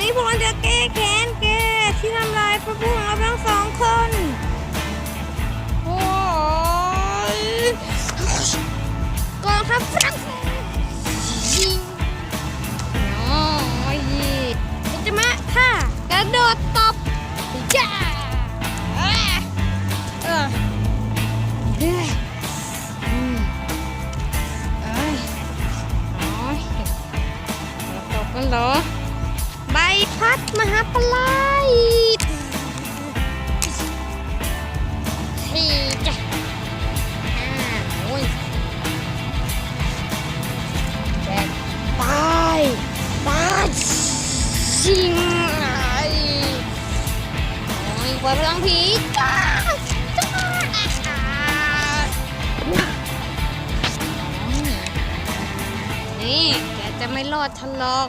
นี้พวกเราจะแก้แค้นแกที่ทำลายพระผู้ของเราทั้งสองคน โอ้ยกองทัพฝรั่งเศสน้อยอุจมะท่ากระโดดตบจ้าเอ้ยเออเฮ้ยอืมเอ้ยน้อยเราตบกันเหรอ พัดมหาปลายสี่จ้ะห้าโอ้ยแปดตายตายจริงไอโอ้ยปล่อยพลังผีจ้าจ้านี่แกจะไม่รอดฉันหรอก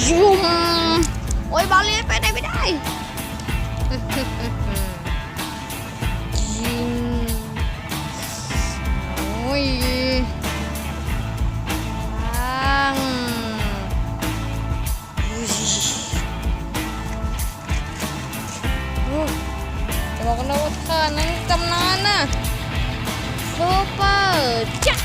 ยุ่มโอ้ยบอลเลียนไปไหนไม่ได้ยิงโอ้ยปังอุ้ยโอ้จะบอกกันนะว่าท่านั้นกำนานน่ะซูเปอร์จ้า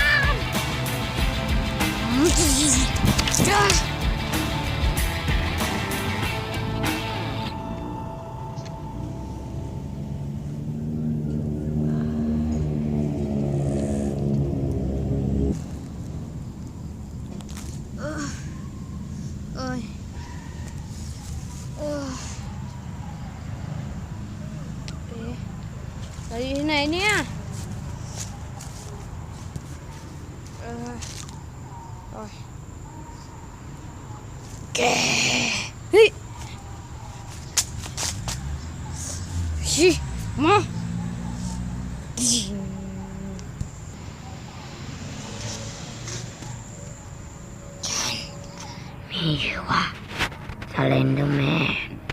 เราอยู่ที่ไหนเนี่ยเออโอ้ยแกเฮ้ยชิมายิงมีชื่อว่าสเลนเดอร์แมน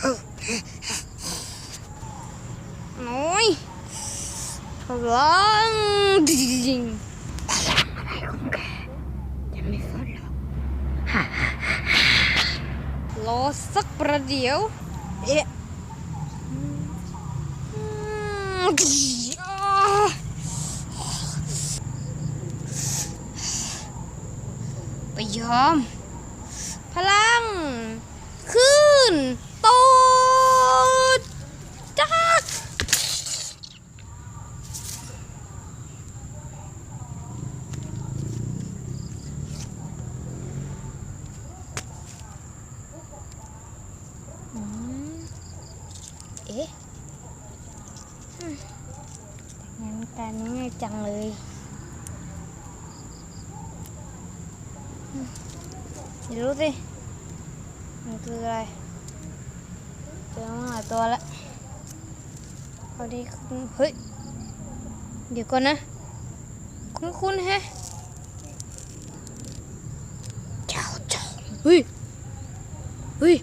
โอ้ยพลังยิงอะไรของแกฉันไม่สนหรอกรอสักประเดี๋ยว เอ๊ะไปยอม พลัง ขึ้น โตดจักอืม เอ๊ะอืมงั้นการง่ายจังเลยอืมเดี๋ยวรู้สิมันคืออะไรเจอมาหลายตัวแล้วพอดีเฮ้ย เดี๋ยวก่อนนะ คุณคุณแฮะเจ้าเจอมเฮ้ยเฮ้ย